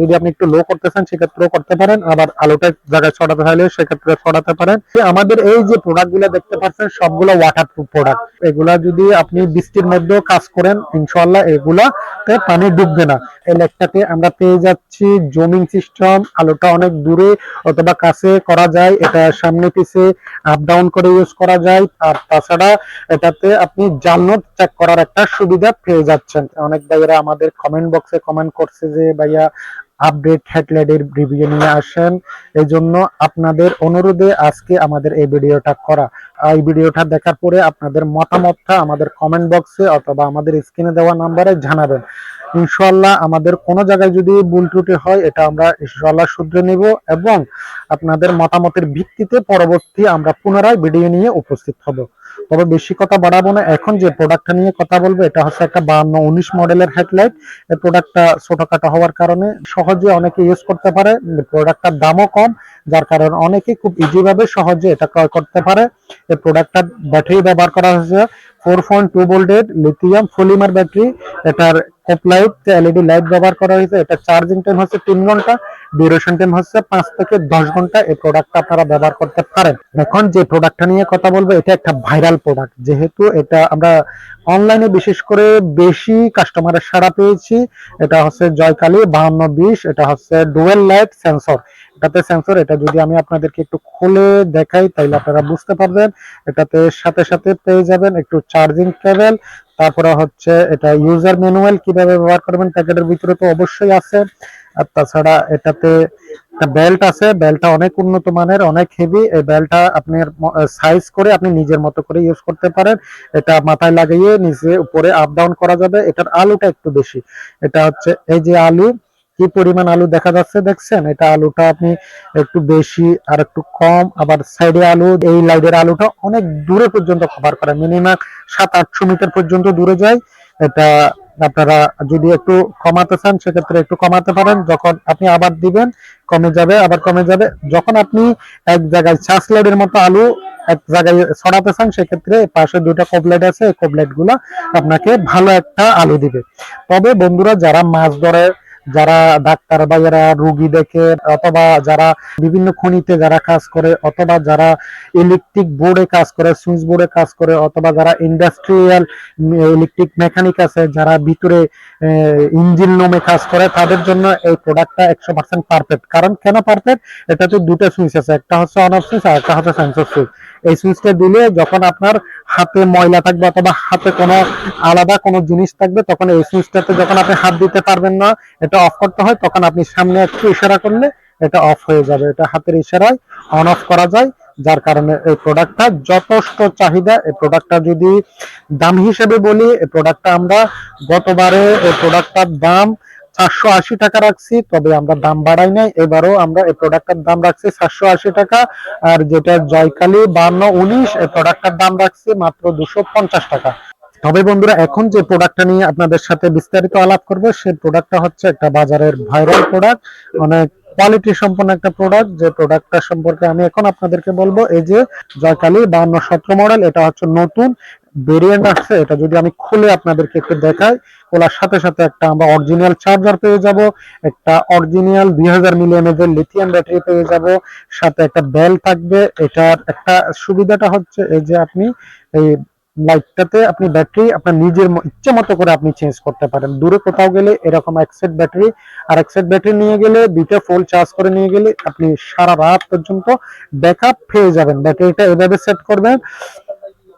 যদি আপনি একটু লো করতে চান, সেক্ষেত্রেও করতে পারেন। আবার আলোটা জায়গায় ছড়াতে চাইলে সেক্ষেত্রে ছড়াতে পারেন। আমাদের এই যে প্রোডাক্টগুলো দেখতে পাচ্ছেন, সবগুলো ওয়াটার প্রুফ প্রোডাক্ট এগুলা যদি আপনি বৃষ্টির মধ্যেও কাজ করেন ইনশাল্লাহ এগুলাতে পানি ডুববে না। এই লেকটাতে আমরা পেয়ে যাচ্ছি জমিং সিস্টেম আলোটা অনেক দূরে অথবা কাছে করা যায়, এটা সামনে পিছে আপ ডাউন করে ইউজ করা যায়। আর তাছাড়া এটাতে আপনি জালনোট চেক করার একটা সুবিধা পেয়ে যাচ্ছেন। অনেক ভাইয়েরা আমাদের কমেন্ট বক্সে কমেন্ট করছে যে, ভাইয়া আপডেট হেডলাইটের রিভিউ নিয়ে আসেন। এই জন্য আপনাদের অনুরোধে আজকে আমাদের এই ভিডিওটা করা। এই ভিডিওটা দেখার পরে আপনাদের মতামতটা আমাদের কমেন্ট বক্সে অথবা আমাদের স্ক্রিনে দেওয়া নাম্বারে জানাবেন। ইনশাল্লাহ আমাদের কোনো জায়গায় যদি ভুল ত্রুটি হয়, এটা আমরা ইনশাল্লাহ শুধরে নিব এবং আপনাদের মতামতের ভিত্তিতে পরবর্তী আমরা পুনরায় ভিডিও নিয়ে উপস্থিত হব। তবে বেশি কথা বাড়াবো না। এখন যে প্রোডাক্টটা নিয়ে কথা বলব, এটা হচ্ছে একটা বান্ন উনিশ মডেলের হেডলাইট এই প্রোডাক্টটা ছোটখাটো হওয়ার কারণে সহজে অনেকে ইউজ করতে পারে। প্রোডাক্টটার দামও কম, যার কারণে অনেকে খুব ইজি ভাবে সহজে এটা ক্রয় করতে পারে। এই প্রোডাক্টটার ব্যাটারি ব্যবহার করা হয়েছে। ফোর পয়েন্ট টু ভোল্টের লিথিয়াম পলিমার ব্যাটারি এটার লাইট এলইডি লাইট ব্যবহার করা হয়েছে, এটা চার্জিং টাইম হচ্ছে তিন ঘণ্টা ডিউরেশন টাইম হচ্ছে পাঁচ থেকে দশ ঘণ্টা। এই প্রোডাক্টটা আপনারা ব্যবহার করতে পারেন। এখন যে প্রোডাক্টটা নিয়ে কথা বলব, এটা একটা ভাইরাল প্রোডাক্ট যেহেতু এটা আমরা অনলাইনে বিশেষ করে বেশি কাস্টমারের সাড়া পেয়েছি। এটা হচ্ছে জয়কালী, বাহান্ন বিশ, এটা হচ্ছে ডুয়েল লাইট সেন্সর এটাতে সেন্সর এটা যদি আমি আপনাদেরকে একটু খুলে দেখাই, তাইলে আপনারা বুঝতে পারবেন। এটাতে সাথে সাথে পেয়ে যাবেন একটু চার্জিং কেবল তারপরে হচ্ছে এটা ইউজার ম্যানুয়াল কীভাবে ব্যবহার করবেন প্যাকেটের ভিতরে তো অবশ্যই আছে। আর তাছাড়া এটাতে একটা বেল্ট আছে বেল্টটা অনেক উন্নত মানের, অনেক হেভি এই বেল্টটা আপনি সাইজ করে আপনি নিজের মতো করে ইউজ করতে পারেন। এটা মাথায় লাগিয়ে নিচে উপরে আপ ডাউন করা যাবে। এটার আলুটা একটু বেশি। এটা হচ্ছে এই যে আলু কি পরিমাণ আলু দেখা যাচ্ছে দেখছেন? এটা আলুটা আপনি একটু বেশি আর একটু কম, আবার সাইডে আলু, এই লাইটের আলুটা অনেক দূরে পর্যন্ত কভার করে মিনিমাম সাত, আটশো মিটার পর্যন্ত দূরে যায়। এটা আপনারা যদি একটু কমাতে চান, সেক্ষেত্রে একটু কমাতে পারেন। যখন আপনি আবার দিবেন, কমে যাবে, আবার কমে যাবে। যখন আপনি এক জায়গায় চাষ লাইটের মতো আলু এক জায়গায় ছড়াতে চান, সেক্ষেত্রে পাশে দুটো কবলেট আছে। এই কবলেটগুলা আপনাকে ভালো একটা আলু দিবে। তবে বন্ধুরা, যারা মাছ ধরে যারা ডাক্তার বা যারা রুগী দেখে, অথবা যারা বিভিন্ন খনিতে যারা কাজ করে, অথবা যারা ইলেকট্রিক বোর্ডে কাজ করে সুইচ বোর্ডে কাজ করে, অথবা যারা ইন্ডাস্ট্রিয়াল ইলেকট্রিক মেকানিক আছে, যারা ভিতরে ইঞ্জিন নোমে কাজ করে, তাদের জন্য এই প্রোডাক্টটা একশো পার্সেন্ট পারফেক্ট কারণ কেন পারফেক্ট এটাতে দুটো সুইচ আছে, একটা হচ্ছে অন অফ সুইচ আর একটা হচ্ছে সেন্সর সুইচ এই সুইচটা দিলে যখন আপনার হাতে ময়লা থাকবে অথবা হাতে কোনো আলাদা কোনো জিনিস থাকবে, তখন এই সুইচটাতে যখন আপনি হাত দিতে পারবেন না, এটা অফ করতে হয়, তখন আপনি সামনে একটু ইশারা করলে এটা অফ হয়ে যাবে। এটা হাতের ইশারায় অন অফ করা যায়। যার কারণে এই প্রোডাক্টটা যথেষ্ট চাহিদা। এই প্রোডাক্টটা যদি দাম হিসেবে বলি, এই প্রোডাক্টটা আমরা গতবারে এই প্রোডাক্টটার দাম চারশো আশি টাকা রাখছি, তবে আমরা দাম বাড়াই নাই। এবারও আমরা এই প্রোডাক্টটার দাম রাখছি চারশো আশি টাকা, আর যেটা জয়কালী বান্ন উনিশ, এই প্রোডাক্টটার দাম রাখছি মাত্র দুশো পঞ্চাশ টাকা। তবে বন্ধুরা, এখন যে প্রোডাক্টটা নিয়ে আপনাদের সাথে বিস্তারিত আলাপ করব সেই প্রোডাক্টটা হচ্ছে একটা বাজারের ভাইরাল প্রোডাক্ট অনেক কোয়ালিটি সম্পন্ন একটা প্রোডাক্ট যে প্রোডাক্টটা সম্পর্কে আমি এখন আপনাদেরকে বলব, এই যে জয়কালী বান্ন সতেরো মডেল এটা হচ্ছে নতুন ভেরিয়েন্ট আসছে। এটা যদি আমি খুলে আপনাদেরকে একটু দেখাই, খোলার সাথে সাথে একটা আমরা অরিজিনাল চার্জার পেয়ে যাব, একটা অরিজিনাল দুই হাজার মিলিয়নের লিথিয়াম ব্যাটারি পেয়ে যাব, সাথে একটা বেল থাকবে। এটার একটা সুবিধাটা হচ্ছে, এই যে আপনি এই লাইটটাতে আপনি ব্যাটারি আপনার নিজের ইচ্ছে মতো করে আপনি চেঞ্জ করতে পারেন। দূরে কোথাও গেলে এরকম এক সেট ব্যাটারি আর এক সেট ব্যাটারি নিয়ে গেলে দুইটা ফুল চার্জ করে নিয়ে গেলে আপনি সারা রাত পর্যন্ত ব্যাকআপ পেয়ে যাবেন। ব্যাটারিটা এভাবে সেট করবেন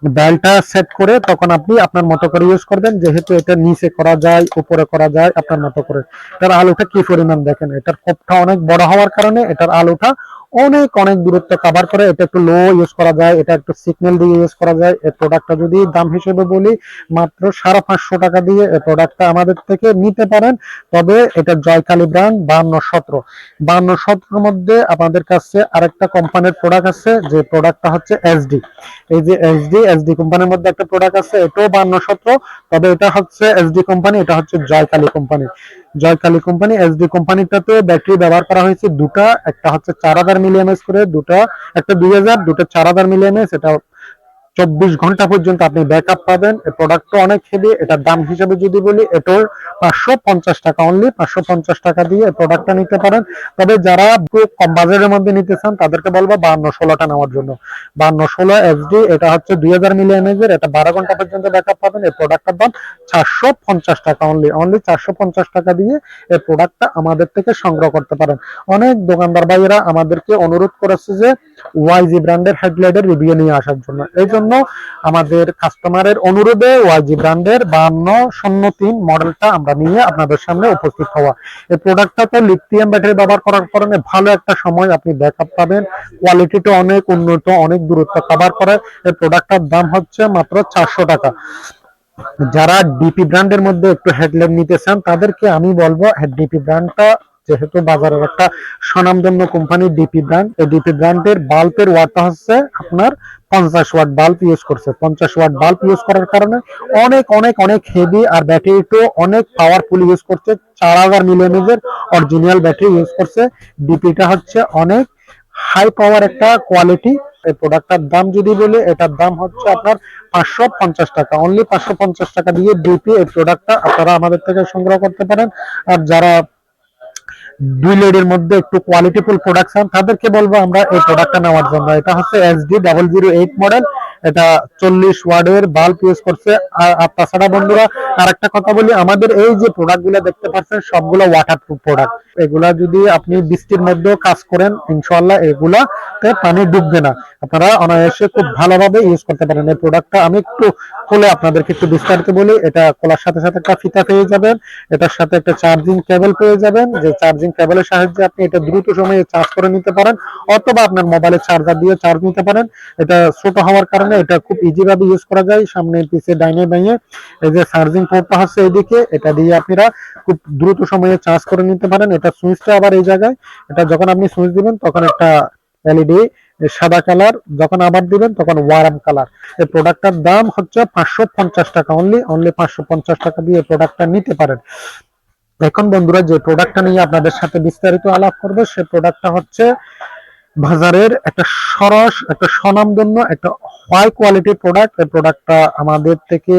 বেলটা সেট করে তখন আপনি আপনার মতো করে ইউজ করবেন। যেহেতু এটা নিচে করা যায়, উপরে করা যায়, আপনার মতো করে। এটার আলোটা কি পরিমাণ দেখেন? এটার কোপটা অনেক বড় হওয়ার কারণে এটার আলোটা অনেক অনেক দূরত্ব কভার করে। এটা একটু লো ইউজ করা যায়, এটা একটু সিগন্যাল দিয়ে ইউজ করা যায়। এই প্রোডাক্টটা যদি দাম হিসেবে বলি, মাত্র সাড়ে পাঁচশো টাকা দিয়ে এই প্রোডাক্টটা আমাদের থেকে নিতে পারেন। তবে এটা জয়কালী ব্র্যান্ড বান্ন সতেরো। বান্ন সতেরোর মধ্যে আমাদের কাছে আরেকটা কোম্পানির প্রোডাক্ট আছে, যে প্রোডাক্টটা হচ্ছে এসডি এই যে এসডি এসডি কোম্পানির মধ্যে একটা প্রোডাক্ট আছে, এটাও বান্ন সতেরো। তবে এটা হচ্ছে এসডি কোম্পানি এটা হচ্ছে Joykali company Joykali company SD কোম্পানিটাতে battery ব্যবহার করা হয়েছে দুটা। একটা হচ্ছে চার হাজার মিলিয়ামেস করে দুটা একটা দুই হাজার দুটা চার হাজার মিলিয়ামেস এটা চব্বিশ ঘণ্টা পর্যন্ত আপনি ব্যাকআপ পাবেন। এই প্রোডাক্টটা অনেক হেভি এটার দাম হিসেবে যদি বলি, এটার পাঁচশো পঞ্চাশ টাকা অনলি পাঁচশো পঞ্চাশ টাকা দিয়ে প্রোডাক্টটা নিতে পারেন। তবে যারা কম বাজারের মধ্যে নিতে চান, তাদেরকে বলব বান্ন ষোলোটা নেওয়ার জন্য। বান্ন ষোলো এসডি এটা হচ্ছে দুই হাজার মিলি এমএজের এটা বারো ঘণ্টা পর্যন্ত ব্যাকআপ পাবেন। এই প্রোডাক্টটার দাম চারশো পঞ্চাশ টাকা অনলি অনলি চারশো পঞ্চাশ টাকা দিয়ে এই প্রোডাক্টটা আমাদের থেকে সংগ্রহ করতে পারেন। অনেক দোকানদার ভাইয়েরা আমাদেরকে অনুরোধ করেছে যে ওয়াইজি ব্র্যান্ডের হেডলাইটের রিভিউ নিয়ে আসার জন্য। এই জন্য আমাদের কাস্টমারের অনুরোধে ওয়াইজি ব্র্যান্ডের বান্ন শূন্য তিন মডেলটা আমরা নিয়ে আপনাদের সামনে উপস্থিত হওয়া। এই প্রোডাক্টটা প্রোডাক্টটাতে লিথিয়াম ব্যাটারি ব্যবহার করার কারণে ভালো একটা সময় আপনি ব্যাকআপ পাবেন। কোয়ালিটিটা অনেক উন্নত, অনেক দূরত্ব কভার করে। এই প্রোডাক্টটার দাম হচ্ছে মাত্র চারশো টাকা। যারা ডিপি ব্র্যান্ডের মধ্যে একটু হেডলাইট নিতে চান, তাদেরকে আমি বলব ডিপি ব্র্যান্ডটা যেহেতু বাজারের একটা স্বনামধন্য কোম্পানি ডিপি ব্র্যান্ড এই ডিপি ব্র্যান্ডের বাল্বের ওয়াটটা হচ্ছে আপনার পঞ্চাশ ওয়াট বাল্ব ইউজ করছে। পঞ্চাশ ওয়াট বাল্ব ইউজ করার কারণে অনেক অনেক অনেক হেভি আর ব্যাটারিটাও অনেক পাওয়ারফুল ইউজ করছে। চার হাজার মিলিয়নের অরিজিনাল ব্যাটারি ইউজ করছে। ডিপিটা হচ্ছে অনেক হাই পাওয়ার একটা কোয়ালিটি এই প্রোডাক্টটার দাম যদি বলি, এটার দাম হচ্ছে আপনার পাঁচশো পঞ্চাশ টাকা। অনলি পাঁচশো পঞ্চাশ টাকা দিয়ে ডিপি এই প্রোডাক্টটা আপনারা আমাদের থেকে সংগ্রহ করতে পারেন। আর যারা দুই লেডের মধ্যে একটু কোয়ালিটিফুল প্রোডাকশন তাদেরকে বলব আমরা এই প্রোডাক্টটা নেওয়ার জন্য। এটা হচ্ছে SD double zero eight model এটা চল্লিশ ওয়ার্ডের বাল্ব ইউজ করছে। আর তাছাড়া বন্ধুরা আর একটা কথা বলি, আমাদের এই যে প্রোডাক্টগুলো দেখতে পাচ্ছেন, সবগুলো ওয়াটার প্রুফ প্রোডাক্ট এগুলা যদি আপনি বৃষ্টির মধ্যেও কাজ করেন ইনশাল্লাহ এগুলাতে পানি ডুববে না। আপনারা অনায়াসে খুব ভালোভাবে ইউজ করতে পারেন এই প্রোডাক্টটা আমি একটু খুলে আপনাদেরকে একটু বিস্তারিত বলি। এটা খোলার সাথে সাথে একটা ফিতা পেয়ে যাবেন। এটার সাথে একটা চার্জিং কেবল পেয়ে যাবেন। যে চার্জিং কেবলের সাহায্যে আপনি এটা দ্রুত সময়ে চার্জ করে নিতে পারেন, অথবা আপনার মোবাইলে চার্জার দিয়ে চার্জ নিতে পারেন। এটা ছোট হওয়ার কারণে এটা খুব ইজি ভাবে ইউজ করা যায়। সামনে পিছে ডাইনে বাইনে এই যে চার্জিং পোর্টটা হচ্ছে এইদিকে, এটা দিয়ে আপনারা খুব দ্রুত সময়ে চার্জ করে নিতে পারেন। এটা সুইচটা আবার এই জায়গায়, এটা যখন আপনি সুইচ দিবেন, তখন একটা এলইডি সাদা কালার যখন আবার দিবেন, তখন ওয়ারাম কালার এই প্রোডাক্টটার দাম হচ্ছে পাঁচশো পঞ্চাশ টাকা অনলি অনলি পাঁচশো পঞ্চাশ টাকা দিয়ে প্রোডাক্টটা নিতে পারেন। এখন বন্ধুরা, যে প্রোডাক্টটা নিয়ে আপনাদের সাথে বিস্তারিত আলাপ করবে, সে প্রোডাক্টটা হচ্ছে বাজারের একটা সরস, একটা স্বনামধন্য, একটা হাই কোয়ালিটি প্রোডাক্ট এই প্রোডাক্টটা আমাদের থেকে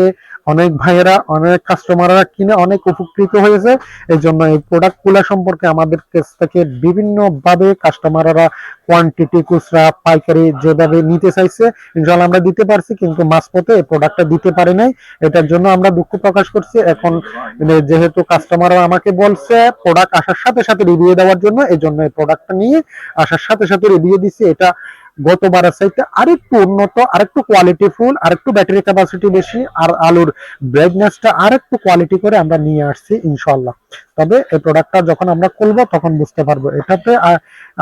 অনেক ভাইয়েরা, অনেক কাস্টমাররা কিনে অনেক উপকৃত হয়েছে। এই জন্য এই প্রোডাক্টগুলা সম্পর্কে আমাদের কাছ থেকে বিভিন্ন ভাবে কাস্টমাররা কোয়ান্টিটি খুচরা, পাইকারি যেভাবে নিতে চাইছে ইনশাল্লাহ আমরা দিতে পারছি, কিন্তু মাঝপথে এই প্রোডাক্টটা দিতে পারি নাই। এটার জন্য আমরা দুঃখ প্রকাশ করছি। এখন মানে যেহেতু কাস্টমাররা আমাকে বলছে প্রোডাক্ট আসার সাথে সাথে রিভিউ দেওয়ার জন্য, এই জন্য এই প্রোডাক্টটা নিয়ে আসার সাথে সাথে রিভিউ দিছি এটা গতবারের চাইতে আরেকটু উন্নত, আরেকটু কোয়ালিটি ফুল আরেকটু ব্যাটারি ক্যাপাসিটি বেশি আর আলুর ব্রাইটনেসটা আরেকটু কোয়ালিটি করে আমরা নিয়ে আসছি ইনশাল্লাহ তবে এই প্রোডাক্টটা যখন আমরা খুলবো তখন বুঝতে পারব। এটাতে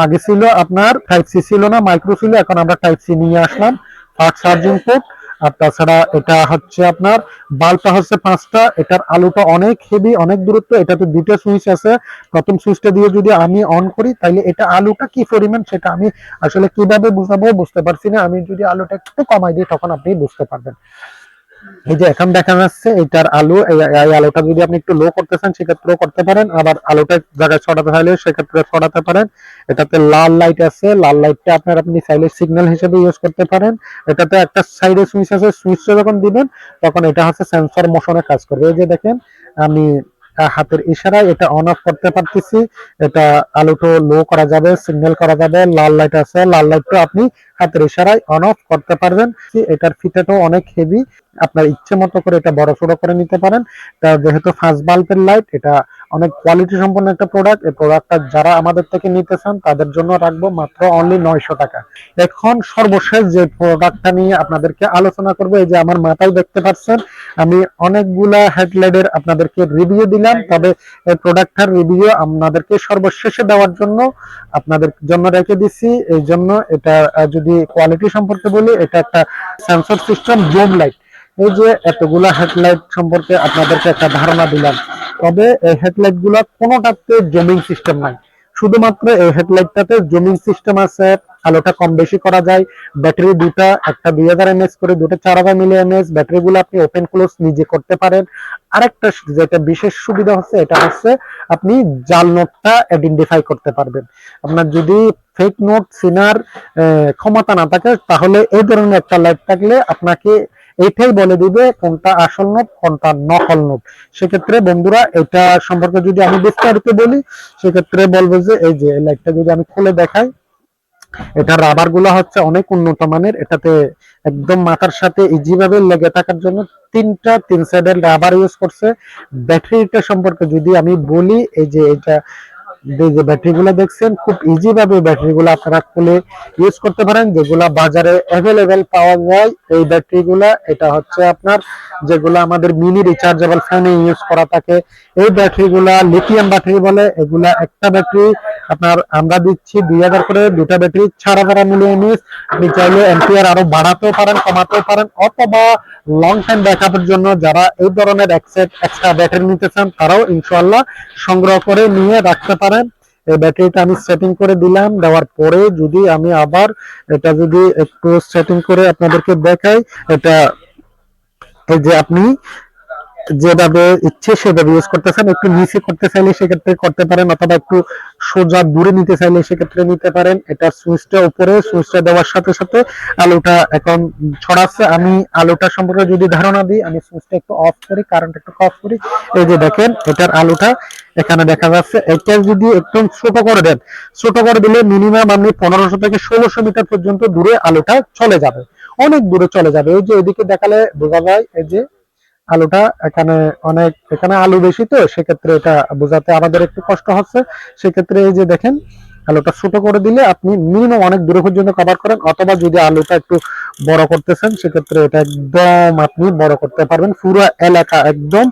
আগে ছিল আপনার টাইপ সি ছিল না মাইক্রো ছিল, এখন আমরা টাইপ সি নিয়ে আসলাম ফার্স্ট চার্জিং পোর্ট আর তাছাড়া এটা হচ্ছে আপনার, বাল্বটা হচ্ছে পাঁচটা, এটার আলোটা অনেক হেভি অনেক দূরত্ব, এটাতে দুটো সুইচ আছে। প্রথম সুইচটা দিয়ে যদি আমি অন করি তাহলে এটা আলোটা কি পরিমাণ সেটা আমি আসলে কীভাবে বুঝাবো বুঝতে পারছি না। আমি যদি আলোটা একটু কমাই দিই, তখন আপনি বুঝতে পারবেন। এই যে এখন দেখা যাচ্ছে, এটার এই আলুটা যদি আপনি একটু লো করতে চান, সেক্ষেত্রেও করতে পারেন। আবার আলুটা জায়গায় ছড়াতে চাইলে সেক্ষেত্রে ছড়াতে পারেন। এটাতে লাল লাইট আছে। লাল লাইটটা আপনার আপনি চাইলে সিগন্যাল হিসেবে ইউজ করতে পারেন। এটাতে একটা সাইডে সুইচ আছে। সুইচটা যখন দিবেন, তখন এটা হচ্ছে সেন্সর মোশনে কাজ করবে। এই যে দেখেন, আমি হাতের ইশারায় এটা অন অফ করতে পারতেছি। এটা আলুটো লো করা যাবে সিগন্যাল করা যাবে। লাল লাইট আছে। লাল লাইটটা আপনি হাতের ইশারায় অন অফ করতে পারবেন। এটার ফিতাটাও অনেক হেভি আপনার ইচ্ছে মতো করে এটা বড় ছোট করে নিতে পারেন। যেহেতু ফাস্ট বাল্বের লাইট এটা অনেক কোয়ালিটি সম্পন্ন একটা প্রোডাক্ট এই প্রোডাক্টটা যারা আমাদের থেকে নিতে চান তাদের জন্য রাখব মাত্র অনলি নয়শো টাকা। এখন সর্বশেষ যে প্রোডাক্টটা নিয়ে আপনাদেরকে আলোচনা করব এই যে আমার মাথায় দেখতে পাচ্ছেন আমি অনেকগুলা হেডলাইটের আপনাদেরকে রিভিউ দিলাম। তবে এই প্রোডাক্টটার রিভিউ আপনাদেরকে সর্বশেষে দেওয়ার জন্য আপনাদের জন্য রেখে দিচ্ছি এই জন্য এটা আহ, যদি কোয়ালিটি সম্পর্কে বলি, এটা একটা সেন্সর সিস্টেম জুম লাইট এই যে এতগুলা হেডলাইট সম্পর্কে আপনাদেরকে একটা ধারণা দিলাম। তবে এই হেডলাইটগুলা কোনোটাতে জমিং সিস্টেম নাই। শুধুমাত্র এই হেডলাইটটাতে জমিং সিস্টেম আছে। আলোটা কম বেশি করা যায়। ব্যাটারি দুটা একটা দুই হাজার এমএস করে দুটো চার হাজার মিলি এমএস ব্যাটারি গুলো আপনি ওপেন ক্লোজ নিজে করতে পারেন। আরেকটা যেটা বিশেষ সুবিধা হচ্ছে, এটা হচ্ছে আপনি জাল নোটটা আইডেন্টিফাই করতে পারবেন। আপনার যদি ফেক নোট সিনার ক্ষমতা না থাকে, তাহলে এই ধরনের একটা লাইট থাকলে আপনাকে এইটাই বলে দিবে কোনটা আসল নোট কোনটা নকল নোট সেক্ষেত্রে বন্ধুরা, এটা সম্পর্কে যদি আমি বিস্তারিত বলি, সেক্ষেত্রে বলব যে এই যে লাইটটা যদি আমি খুলে দেখাই এটা রাবারগুলা হচ্ছে অনেক উন্নত মানের। এটাতে একদম মাথার সাথে ইজি ভাবে লেগে থাকার জন্য তিনটা, তিন সাইডের রাবার ইউজ করছে। ব্যাটারিটা সম্পর্কে যদি আমি বলি, এই যে এটা যে ব্যাটারি গুলো দেখছেন, খুব ইজি ভাবে ব্যাটারি গুলো আপনারা খুলে ইউজ করতে পারেন, যেগুলা বাজারে অ্যাভেলেবেল পাওয়া যায়। এই ব্যাটারি গুলা এটা হচ্ছে আপনার যেগুলো আমাদের মিনি রিচার্জেবল ফ্যানে ইউজ করা থাকে। এই ব্যাটারি গুলা লিথিয়াম ব্যাটারি বলে, এগুলা একটা ব্যাটারি আপনার আমরা দিচ্ছি দুই হাজার করে দুটা ব্যাটারি চার হাজার মিলিয়ে নিস, আপনি চাইলে এম্পিয়ার আরও বাড়াতেও পারেন, কমাতেও পারেন, অথবা লং টাইম ব্যাকআপের জন্য যারা এই ধরনের এক্সট্রা ব্যাটারি নিতে চান, তারাও ইনশাল্লাহ সংগ্রহ করে নিয়ে রাখতে পারেন। এই ব্যাটারিটা আমি সেটিং করে দিলাম, দেওয়ার পরে যদি আমি আবার এটা যদি একটু সেটিং করে আপনাদেরকে দেখাই, এটা এই যে আপনি যেভাবে ইচ্ছে সেভাবে ইউজ করতেছেন একটু নিচে করতে চাইলে সেক্ষেত্রে করতে পারেন অথবা একটু সোজা দূরে নিতে চাইলে সেক্ষেত্রে নিতে পারেন। এটা সুইচটা উপরে সুইচটা দেওয়ার সাথে সাথে আলোটা এখন ছড়াচ্ছে। আমি আলোটা সম্পর্কে যদি ধারণা দিই, আমি সুইচটা একটু অফ করি কারেন্ট একটু অফ করি। এই যে দেখেন, এটার আলোটা এখানে দেখা যাচ্ছে। এটা যদি একদম ছোট করে দেন, ছোট করে দিলে মিনিমাম আপনি পনেরোশো থেকে ষোলোশো মিটার পর্যন্ত দূরে আলোটা চলে যাবে। অনেক দূরে চলে যাবে। এই যে এদিকে দেখালে বোঝা যায়, এই যে আলুটা এখানে অনেক, এখানে আলু বেশি তো, সেক্ষেত্রে এটা বোঝাতে আমাদের একটু কষ্ট হচ্ছে। সেক্ষেত্রে এই যে দেখেন, আলুটা ছোট করে দিলে আপনি মিনিমাম অনেক দূরে পর্যন্ত কভার করেন, অথবা যদি আলুটা একটু বড় করতেছেন, সেক্ষেত্রে এটা একদম আপনি বড় করতে পারবেন, পুরো এলাকা একদম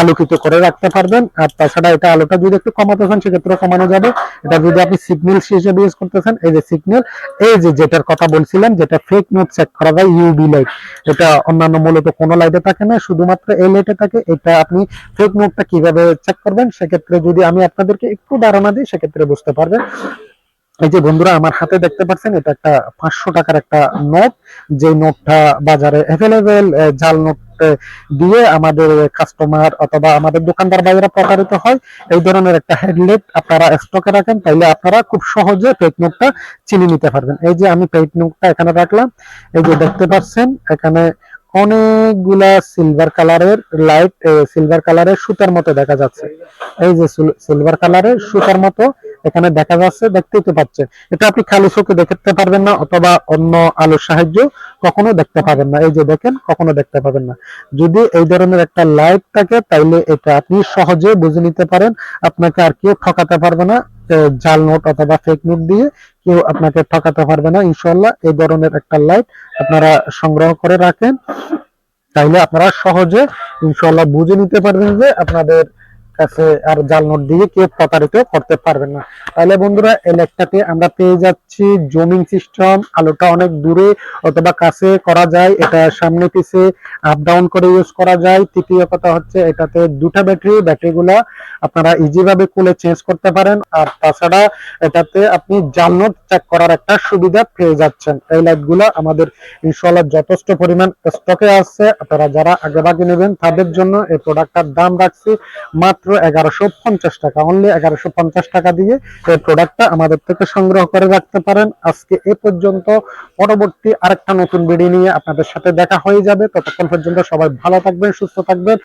আলোকিত করে রাখতে পারবেন। আর তাছাড়া এটা আলোটা যদি একটু কমাতে চান সেক্ষেত্রে কমানো যাবে। এটা যদি আপনি সিগন্যাল হিসেবে ইউজ করতেছেন, এই যে সিগন্যাল এই যে যেটার কথা বলছিলাম, যেটা ফেক নোট চেক করা যায় ইউবি লাইট এটা অন্যান্য মূলত কোনো লাইটে থাকে না, শুধুমাত্র এই লাইটে থাকে। এটা আপনি ফেক নোটটা কীভাবে চেক করবেন, সেক্ষেত্রে যদি আমি আপনাদেরকে একটু ধারণা দিই, সেক্ষেত্রে বুঝতে পারবেন। এই যে বন্ধুরা, আমার হাতে দেখতে পাচ্ছেন, এটা একটা পাঁচশো টাকার একটা নোট যে নোটটা বাজারে অ্যাভেলেবেল জাল নোট দিয়ে আমাদের কাস্টমার অথবা আমাদের দোকানদার বাইরে প্রতারিত হয়, এই ধরনের একটা হেডলাইট আপনারা স্টকে রাখেন, তাইলে আপনারা খুব সহজে পেট নোটটা চিনে নিতে পারবেন। এই যে আমি পেট নোটটা এখানে রাখলাম, এই যে দেখতে পাচ্ছেন, এখানে অনেকগুলা সিলভার কালারের লাইট সিলভার কালারের সুতার মতো দেখা যাচ্ছে। এই যে সিলভার কালারের সুতার মতো এখানে দেখা যাচ্ছে, দেখতেই তো পাচ্ছেন। এটা আপনি খালি চোখে দেখতে পারবেন না অথবা অন্য আলোর সাহায্য কখনো দেখতে পাবেন না। এই যে দেখেন, কখনো দেখতে পাবেন না। যদি এই ধরনের একটা লাইট থাকে, তাইলে এটা আপনি সহজে বুঝে নিতে পারেন। আপনাকে আর কেউ ঠকাতে পারবে না জাল নোট অথবা ফেক নোট দিয়ে কেউ আপনাকে ঠকাতে পারবে না ইনশাল্লাহ এই ধরনের একটা লাইট আপনারা সংগ্রহ করে রাখেন। তাইলে আপনারা সহজে ইনশাল্লাহ বুঝে নিতে পারবেন যে আপনাদের কাছে আর জাল নোট দিয়ে কেউ প্রতারিত করতে পারবেন না। তাহলে বন্ধুরা, এই লেখটাতে আমরা পেয়ে যাচ্ছি জমিং সিস্টেম আলোটা অনেক দূরে অথবা কাছে করা যায়, এটা সামনে পিছে আপ ডাউন করে ইউজ করা যায়। তৃতীয় কথা হচ্ছে, এটাতে দুটা ব্যাটারি ব্যাটারিগুলা আপনারা ইজি ভাবে খুলে চেঞ্জ করতে পারেন। আর তাছাড়া এটাতে আপনি জাল নোট চেক করার একটা সুবিধা পেয়ে যাচ্ছেন। এই লাইটগুলো আমাদের ইনশাল্লাহ যথেষ্ট পরিমাণ স্টকে আছে। আপনারা যারা আগেভাগে নেবেন, তাদের জন্য এই প্রোডাক্টটার দাম রাখছি মাত্র এগারোশো পঞ্চাশ টাকা। অনলি এগারোশো পঞ্চাশ টাকা দিয়ে এই প্রোডাক্টটা আমাদের থেকে সংগ্রহ করে রাখতে পারেন। আজকে এ পর্যন্ত। পরবর্তী আরেকটা নতুন ভিডিও নিয়ে আপনাদের সাথে দেখা হয়ে যাবে। ততক্ষণ পর্যন্ত সবাই ভালো থাকবেন, সুস্থ থাকবেন।